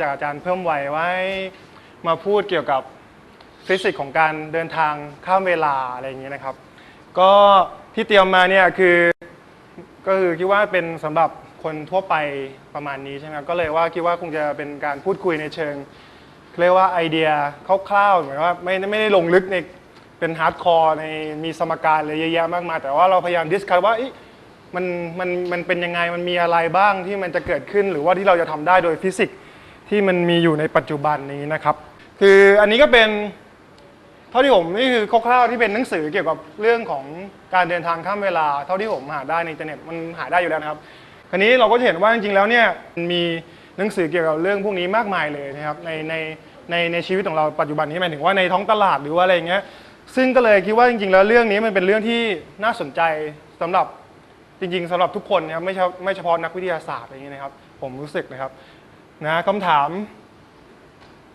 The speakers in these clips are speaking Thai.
จากอาจารย์เพิ่มวัยไว้มาพูดเกี่ยวกับฟิสิกส์ของการเดินทางข้ามเวลาอะไรอย่างเงี้ยนะครับ ก็ที่เตรียมมาเนี่ยคือก็คือคิดว่าเป็นสำหรับคนทั่วไปประมาณนี้ใช่ไหมก็เลยว่าคิดว่าคงจะเป็นการพูดคุยในเชิงเรียกว่าไอเดียคร่าวๆเหมือนว่าไม่ไม่ได้ลงลึกในเป็นฮาร์ดคอร์ในมีสมการอะไรเยอะแยะมากมายแต่ว่าเราพยายามดิสคัทว่ามันมันมันเป็นยังไงมันมีอะไรบ้างที่มันจะเกิดขึ้น หรือว่าที่เราจะทำได้โดยฟิสิกส์ ที่มันมีอยู่ในปัจจุบันนี้นะครับ คืออันนี้ก็เป็นเท่าที่ผมนี่คือคร่าวๆที่เป็นหนังสือเกี่ยวกับเรื่องของการเดินทางข้ามเวลา เท่าที่ผมหาได้ในอินเทอร์เน็ตมันหาได้อยู่แล้วนะครับคราวนี้เราก็จะเห็นว่าจริงๆแล้วเนี่ยมีหนังสือเกี่ยวกับเรื่องพวกนี้มากมายเลยนะครับในในในในชีวิตของเราปัจจุบันนี้หมายถึงว่าในท้องตลาดหรือว่าอะไรอย่างเงี้ยซึ่งก็เลยคิดว่าจริงๆแล้วเรื่องนี้มันเป็นเรื่องที่น่าสนใจสำหรับจริงๆสำหรับทุกคนนะครับไม่ไม่เฉพาะนักวิทยาศาสตร์อะไรอย่างเงี้ยนะครับ ผมรู้สึกนะครับ นะคำถาม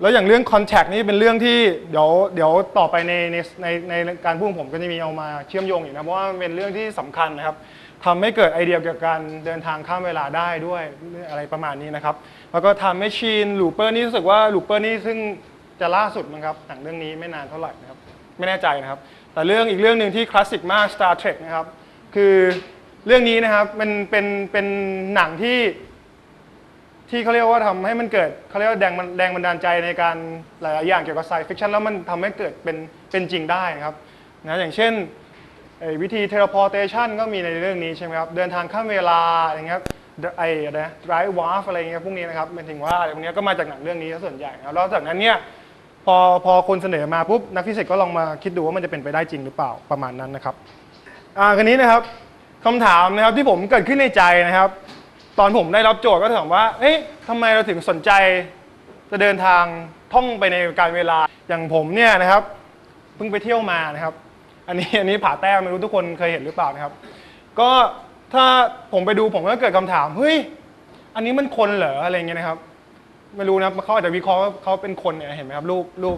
แล้วอย่างเรื่อง contact นี่เป็นเรื่องที่เดี๋ยวเดี๋ยวต่อไปในในในในการพูดของผมก็จะมีเอามาเชื่อมโยงอีกนะเพราะว่ามันเป็นเรื่องที่สำคัญนะครับทำให้เกิดไอเดียเกี่ยวกับการเดินทางข้ามเวลาได้ด้วยอะไรประมาณนี้นะครับ แล้วก็ทำให้ชีนลูเปอร์นี่รู้สึกว่าลูเปอร์นี่ซึ่งจะล่าสุดมั้งครับหนังเรื่องนี้ไม่นานเท่าไหร่นะครับ ไม่แน่ใจนะครับ แต่เรื่องอีกเรื่องหนึ่งที่คลาสสิกมาก Star Trek นะครับ คือเรื่องนี้นะครับมันเป็นเป็นหนังที่ ที่เขาเรียกว่าทำให้มันเกิดเขาเรียกว่าแรงแรงบันดาลใจในการหลายๆอย่างเกี่ยวกับไซฟิคชันแล้วมันทำให้เกิดเป็นเป็นจริงได้ครับนะอย่างเช่นวิธีเทเลพอร์เ t ชันก็มีในเรื่องนี้ใช่ไหมครับเดินทางข้ามเวลาอย่างเงี้ยไอ้อะไรนะ drive warp อะไรเงี้ยพวกนี้นะครับเป็นถึงว่าอะไรพวกนี้ก็มาจากหนังเรื่องนี้ซะส่วนใหญ่ครับแล้วจากนั้นเนี่ยพอพอคนเสนอมาปุ๊บนักฟิสิกส์ก็ลองมาคิดดูว่ามันจะเป็นไปได้จริงหรือเปล่าประมาณนั้นนะครับอ่าคันนี้นะครับคำถามนะครับที่ผมเกิดขึ้นในใจนะครับ ตอนผมได้รับโจทย์ก็ถามว่าเอ๊ะทำไมเราถึงสนใจ จะเดินทางท่องไปในการเวลาอย่างผมเนี่ยนะครับเพิ่งไปเที่ยวมานะครับ อันนี้อันนี้ผาแต้มไม่รู้ทุกคนเคยเห็นหรือเปล่านะครับ ก็ถ้าผมไปดูผมก็เกิดคำถามเฮ้ยอันนี้มันคนเหรออะไรเงี้ยนะครับ ไม่รู้นะเขาอาจจะวิเคราะห์ว่าเขาเป็นคนเนี่ยเห็นไหมครับรูปรูป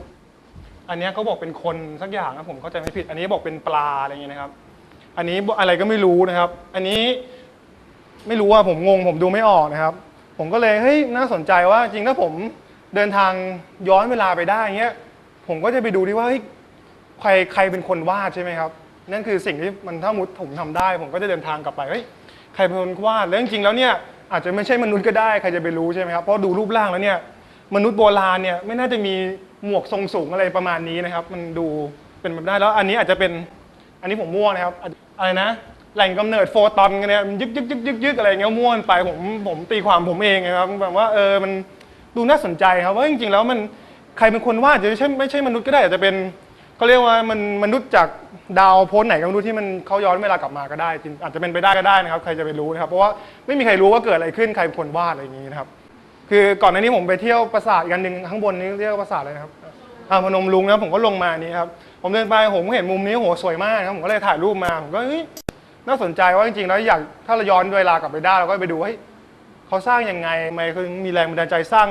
อันนี้เขาบอกเป็นคนสักอย่างนะผมเข้าใจไม่ผิด อันนี้บอกเป็นปลาอะไรเงี้ยนะครับ อันนี้อะไรก็ไม่รู้นะครับ อันนี้ ไม่รู้ว่าผมงงผมดูไม่ออกนะครับ ผมก็เลยเฮ้ยน่าสนใจว่าจริงถ้าผมเดินทางย้อนเวลาไปได้เงี้ยผมก็จะไปดูที่ว่าเฮ้ยใครใครเป็นคนวาดใช่ไหมครับ นั่นคือสิ่งที่มันถ้ามุดผมทำได้ ผมก็จะเดินทางกลับไปเฮ้ยใครเป็นคนวาดแล้วจริงๆแล้วเนี่ยอาจจะไม่ใช่มนุษย์ก็ได้ใครจะไปรู้ใช่ไหมครับเพราะดูรูปร่างแล้วเนี่ยมนุษย์โบราณเนี่ยไม่น่าจะมีหมวกทรงสูงอะไรประมาณนี้นะครับ มันดูเป็นแบบได้แล้วอันนี้อาจจะเป็นอันนี้ผมมั่วนะครับอะไรนะ แหล่งกำเนิดโฟตอนกันเนี่ยมันยึกยึกยึกยึกยึกอะไรเงี้ยม่วนไปผมผมตีความผมเองนะครับแบบว่าเออมันดูน่าสนใจครับว่าจริงๆแล้วมันใครเป็นคนวาดจะไม่ใช่ไม่ใช่มนุษย์ก็ได้อาจจะเป็นเขาเรียกว่ามันมนุษย์จากดาวโพ้นไหนก็ไม่รู้ที่มันเขาย้อนเวลากลับมาก็ได้จริงอาจจะเป็นไปได้ก็ได้นะครับ ใครจะไปรู้นะครับ เพราะว่าไม่มีใครรู้ว่าเกิดอะไรขึ้นใครเป็นคนวาดอะไรอย่างนี้นะครับ คือก่อนหน้านี้ผมไปเที่ยวปราสาทอีกอันหนึ่งข้างบนนี้เรียกว่าปราสาทอะไรนะครับอ่าพนมลุงนะผมก็ลงมานี่ครับผมเดินไปผมเห็นมุมนี้โหสวยมากครับผมก็เลยถ่ายรูปมาผมก็เฮ้ย น่าสนใจว่าจริงๆแล้วอยากถ้าเราย้อนเวลากลับไปได้เราก็ไปดูว่าเฮ้ยเขาสร้างยังไงทำไมคือมีแรงบันดาลใจสร้าง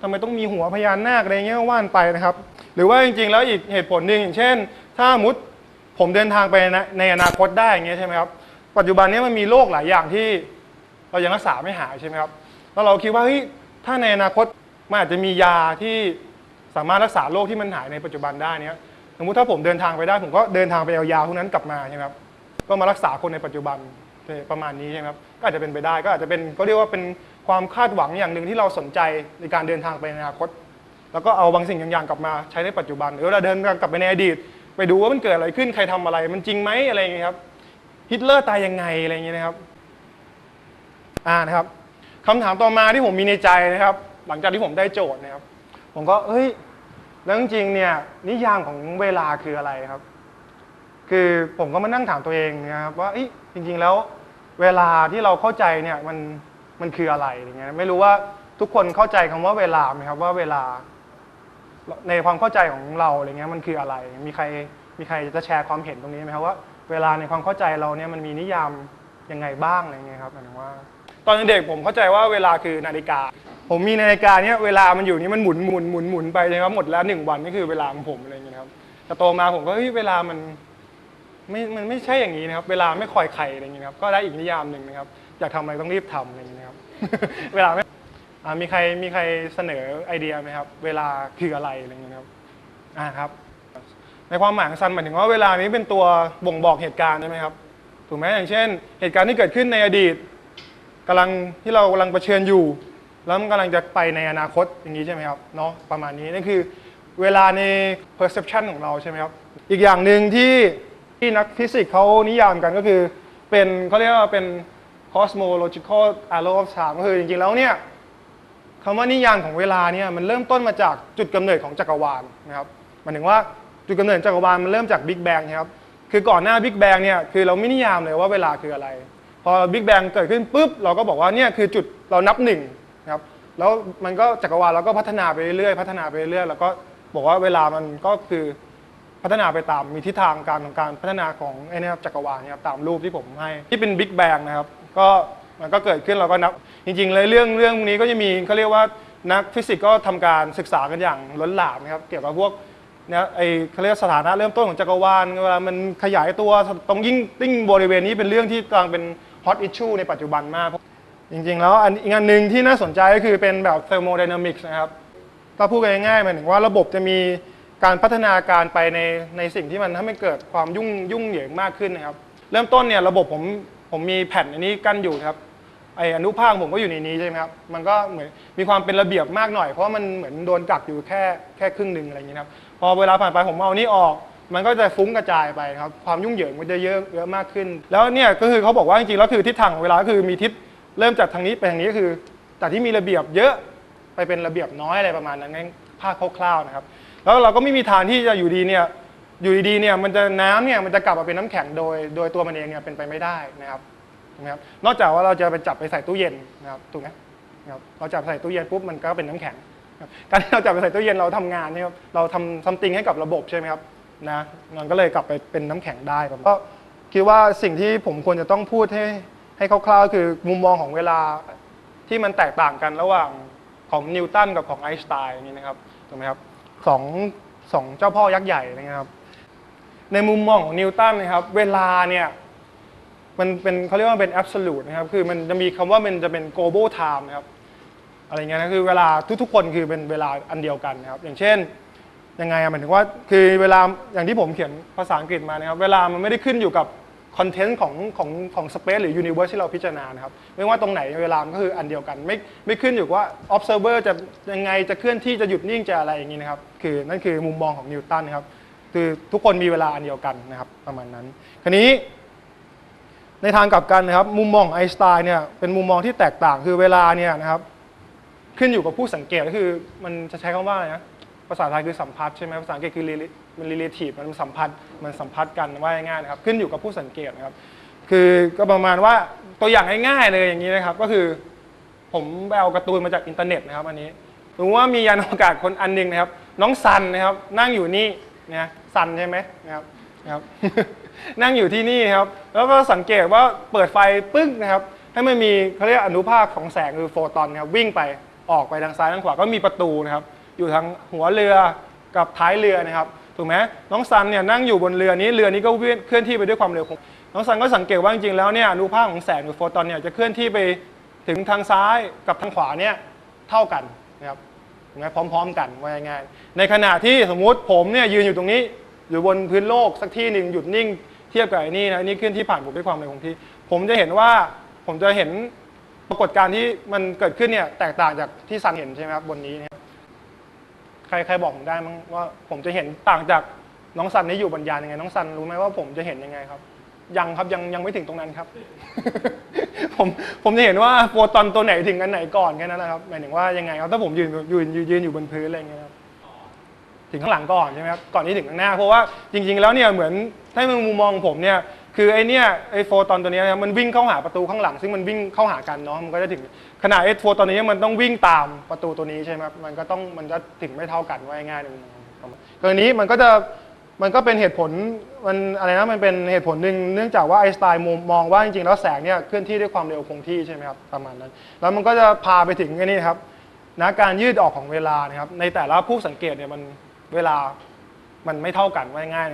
ทำไมต้องมีหัวพญานาคอะไรเงี้ยว่านไปนะครับ หรือว่าจริงๆ แล้วอีกเหตุผลหนึ่งอย่างเช่น ถ้ามุดผมเดินทางไปในในอนาคตได้อย่างเงี้ยใช่ไหมครับปัจจุบันนี้มันมีโรคหลายอย่างที่เรายังรักษาไม่หายใช่ไหมครับแล้วเราคิดว่าเฮ้ยถ้าในอนาคตมันอาจจะมียาที่สามารถรักษาโรคที่มันหายในปัจจุบันได้เนี้ยสมมติถ้าผมเดินทางไปได้ ผมก็เดินทางไปเอายาพวกนั้นกลับมาใช่ไหมครับ ก็มารักษาคนในปัจจุบันประมาณนี้ใช่ไหมครับก็อาจจะเป็นไปได้ก็อาจจะเป็นก็เรียกว่าเป็นความคาดหวังอย่างหนึ่งที่เราสนใจในการเดินทางไปในอนาคต แล้วก็เอาบางสิ่งบางอย่างกลับมาใช้ในปัจจุบันหรือเราเดินทางกลับไปในอดีต ไปดูว่ามันเกิดอะไรขึ้นใครทำอะไร มันจริงไหมอะไรอย่างเงี้ยครับฮิตเลอร์ตายยังไงอะไรอย่างเงี้ยนะครับอ่านะครับคำถามต่อมาที่ผมมีในใจนะครับ หลังจากที่ผมได้โจทย์นะครับ ผมก็เฮ้ยแล้วจริงๆเนี่ยนิยามของเวลาคืออะไรครับ คือผมก็มานั่งถามตัวเองนะครับว่าจริงๆแล้วเวลาที่เราเข้าใจเนี่ยมันมันคืออะไรอย่างเงี้ยไม่รู้ว่าทุกคนเข้าใจคำว่าเวลาไหมครับว่าเวลา ในความเข้าใจของเราอะไรเงี้ยมันคืออะไร มีใครมีใครจะแชร์ความเห็นตรงนี้ไหมครับว่าเวลาในความเข้าใจเราเนี่ยมันมีนิยามยังไงบ้างอะไรเงี้ยครับหมายถึงว่า ตอนเด็กผมเข้าใจว่าเวลาคือนาฬิกา ผมมีนาฬิกาเนี่ยเวลามันอยู่นี่มันหมุนหมุนหมุนหมุนไปใช่ไหมครับหมดแล้วหนึ่งวันนี่คือเวลาของผมอะไรเงี้ยครับแต่โตมาผมก็เฮ้ยเวลามัน ไม่มันไม่ใช่อย่างนี้นะครับ เวลาไม่คอยใครอะไรอย่างนี้นะครับ ก็ได้อีกนิยามหนึ่งนะครับ อยากทำอะไรต้องรีบทำอะไรอย่างนี้นะครับ เวลาไม่อ่ามีใครมีใครเสนอไอเดียไหมครับ เวลาคืออะไรอะไรอย่างเงี้ยครับอ่าครับ ในความหมายของซันหมายถึงว่าเวลานี้เป็นตัวบ่งบอกเหตุการณ์ใช่ไหมครับ ถูกไหมอย่างเช่น เหตุการณ์ที่เกิดขึ้นในอดีตกำลังที่เรากำลังเผชิญอยู่ แล้วมันกำลังจะไปในอนาคตอย่างนี้ใช่ไหมครับ เนาะประมาณนี้นั่นคือเวลาใน perception ของเราใช่ไหมครับ อีกอย่างหนึ่งที่ ที่นักฟิสิกส์เขานิยามกันก็คือเป็นเขาเรียกว่าเป็น cosmological arrow of time ก็คือจริงๆแล้วเนี่ยคำว่านิยามของเวลาเนี่ยมันเริ่มต้นมาจากจุดกำเนิดของจักรวาลนะครับหมายถึงว่าจุดกำเนิดจักรวาลมันเริ่มจากบิ๊กแบงครับคือก่อนหน้าบิ๊กแบงเนี่ยคือเราไม่นิยามเลยว่าเวลาคืออะไร พอบิ๊กแบงเกิดขึ้นปุ๊บเราก็บอกว่าเนี่ยคือจุดเรานับหนึ่งนะครับแล้วมันก็จักรวาลเราก็พัฒนาไปเรื่อยๆพัฒนาไปเรื่อยๆแล้วก็บอกว่าเวลามันก็คือ พัฒนาไปตามมีทิศทางการของการพัฒนาของไอ้นี่ครับจักรวาลเนี่ยครับตามรูปที่ผมให้ที่เป็นบิ๊กแบงนะครับก็มันก็เกิดขึ้นเราก็นับ จริง ๆ เลยเรื่องเรื่องนี้ก็จะมีเขาเรียกว่านักฟิสิกส์ก็ทำการศึกษากันอย่างล้นหลามนะครับเกี่ยวกับพวกเนี่ยไอเขาเรียกสถานะเริ่มต้นของจักรวาลเวลามันขยายตัวตรงยิ่งติ้งบริเวณนี้เป็นเรื่องที่กำลังเป็นฮอตอิชชูในปัจจุบันมาก จริง ๆ แล้วอันอีกอันหนึ่งที่น่าสนใจก็คือเป็นแบบเทอร์โมไดนามิกส์นะครับถ้าพูดง่ายๆหมายถึงว่าระบบจะมี การพัฒนาการไปในในสิ่งที่มันทำให้เกิดความยุ่งยุ่งเหยิงมากขึ้นนะครับ เริ่มต้นเนี่ยระบบผมผมมีแผ่นอันนี้กั้นอยู่ครับไออนุภาคผมก็อยู่ในนี้ใช่ไหมครับ มันก็เหมือนมีความเป็นระเบียบมากหน่อย เพราะมันเหมือนโดนกักอยู่แค่แค่ครึ่งหนึ่งอะไรอย่างนี้ครับ พอเวลาผ่านไปผมเอานี่ออก มันก็จะฟุ้งกระจายไปครับ ความยุ่งเหยิงมันจะเยอะเยอะมากขึ้น แล้วเนี่ยก็คือเขาบอกว่าจริงๆแล้วคือทิศทางของเวลาก็คือมีทิศเริ่มจากทางนี้ไปทางนี้ก็คือจากที่มีระเบียบเยอะไปเป็นระเบียบน้อยอะไรประมาณนั้นงั้นภาพคร่าวๆนะครับ แล้วเราก็ไม่มีทางที่จะอยู่ดีเนี่ยอยู่ดีๆเนี่ยมันจะน้ำเนี่ยมันจะกลับมาเป็นน้ำแข็งโดย โดยตัวมันเองเนี่ยเป็นไปไม่ได้นะครับถูกไหมครับนอกจากว่าเราจะไปจับไปใส่ตู้เย็นนะครับถูกไหมครับเราจับใส่ตู้เย็นปุ๊บมันก็เป็นน้ำแข็งการที่เราจับไปใส่ตู้เย็นเราทำงานเนี่ยครับเราทำซัมติงให้กับระบบใช่ไหมครับนะมันก็เลยกลับไปเป็นน้ำแข็งได้ครับก็คิดว่าสิ่งที่ผมควรจะต้องพูดให้ให้คร่าวๆ คือมุมมองของเวลาที่มันแตกต่างกันระหว่างของนิวตันกับของไอน์สไตน์นี้นะครับถูกไหมครับ สองสองเจ้าพ่อยักษ์ใหญ่นะครับ ในมุมมองของนิวตันนะครับ เวลาเนี่ยมันเป็นเขาเรียกว่าเป็น absolute นะครับ คือมันจะมีคำว่ามันจะเป็น global time นะครับ อะไรเงี้ยนะคือเวลาทุกๆคนคือเป็นเวลาอันเดียวกันนะครับ อย่างเช่นยังไงอะหมายถึงว่าคือเวลาอย่างที่ผมเขียนภาษาอังกฤษมานะครับ เวลามันไม่ได้ขึ้นอยู่กับ คอนเทนต์ของของของสเปซหรือยูนิเวอร์สที่เราพิจารณานะครับ ไม่ว่าตรงไหนเวลามันก็คืออันเดียวกันไม่ไม่ขึ้นอยู่ว่า observer จะยังไงจะเคลื่อนที่จะหยุดนิ่งจะอะไรอย่างนี้นะครับ คือนั่นคือมุมมองของนิวตันนะครับคือทุกคนมีเวลาอันเดียวกันนะครับประมาณนั้น คราวนี้ ในทางกลับกันนะครับ มุมมองไอน์สไตน์เนี่ยเป็นมุมมองที่แตกต่างคือเวลาเนี่ยนะครับ ขึ้นอยู่กับผู้สังเกตก็คือมันจะใช้คำว่าอะไรนะ ภาษาไทยคือสัมพัทธ์ใช่ไหมภาษาอังกฤษคือมัน relative มันสัมพัทธ์มันสัมพัทธ์กันว่าง่ายๆนะครับขึ้นอยู่กับผู้สังเกตนะครับ คือก็ประมาณว่าตัวอย่างง่ายๆเลยอย่างนี้นะครับ ก็คือผมไปเอาการ์ตูนมาจากอินเทอร์เน็ตนะครับอันนี้สมมติว่ามียานอวกาศคนอันหนึ่งนะครับ น้องซันนะครับ นั่งอยู่นี่นะซันใช่ไหมนะครับนะครับ นั่งอยู่ที่นี่ครับ แล้วก็สังเกตว่าเปิดไฟปึ้งนะครับ ให้มันมีเขาเรียกอนุภาคของแสงคือโฟตอนนะครับวิ่งไปออกไปทางซ้ายทางขวาก็มีประตูนะครับ อยู่ทางหัวเรือกับท้ายเรือนะครับถูกไหมน้องซันเนี่ยนั่งอยู่บนเรือนี้เรือนี้ก็เคลื่อนที่ไปด้วยความเร็วของน้องซันก็สังเกตว่าจริงๆแล้วเนี่ยอนุภาคของแสงหรือโฟตอนเนี่ยจะเคลื่อนที่ไปถึงทางซ้ายกับทางขวาเนี่ยเท่ากันนะครับถูกไหมพร้อม ๆ กันว่าง่ายๆในขณะที่สมมุติผมเนี่ยยืนอยู่ตรงนี้อยู่บนพื้นโลกสักที่หนึ่งหยุดนิ่งเทียบกับไอ้นี่นะนี่เคลื่อนที่ผ่านผมด้วยความเร็วคงที่ ผมจะเห็นว่าผมจะเห็นปรากฏการณ์ที่มันเกิดขึ้นเนี่ยแตกต่างจากที่ซันเห็นใช่ไหมครับบนนี้นะครับ รใครบอกผมได้มั้งว่าผมจะเห็นต่างจากน้องซันที่อยู่บนยานยังไง น้องซันรู้ไหมว่าผมจะเห็นยังไงครับ ยังครับยังยังไม่ถึงตรงนั้นครับ ผมผมจะเห็นว่าโฟตอนตัวไหนถึงอันไหนก่อนแค่นั้นแหละครับหมายถึงว่ายังไงครับถ้าผมยืนยืนยืนอยู่บนพื้นอะไรอย่างเงี้ยครับถึงข้างหลังก่อนใช่ไหมครับก่อนที่ถึงข้างหน้าเพราะว่าจริง ๆ แล้วเนี่ยเหมือนถ้าในมุมมองผมเนี่ยคือไอเนี่ยไอโฟตอนตัวนี้ยนะครับมันวิ่งเข้าหาประตูข้างหลัง ซึ่งมันวิ่งเข้าหากันเนาะมันก็จะถึง ขนาดไอโฟตอนนี้มันต้องวิ่งตามประตูตัวนี้ใช่ไหมครับมันก็ต้องมันจะถึงไม่เท่ากันว่าง่ายๆในมุมมองกรณีมันก็จะมันก็เป็นเหตุผลมันอะไรนะมันเป็นเหตุผลหนึ่งเนื่องจากว่าไอน์สไตน์มองมองว่าจริงๆแล้วแสงเนี่ยเคลื่อนที่ด้วยความเร็วคงที่ใช่ไหมครับประมาณนั้น แล้วมันก็จะพาไปถึงไอ้นี่ครับนะการยืดออกของเวลานะครับในแต่ละผู้สังเกตเนี่ยมันเวลามันไม่เท่ากันว่าง่ายๆนะครับ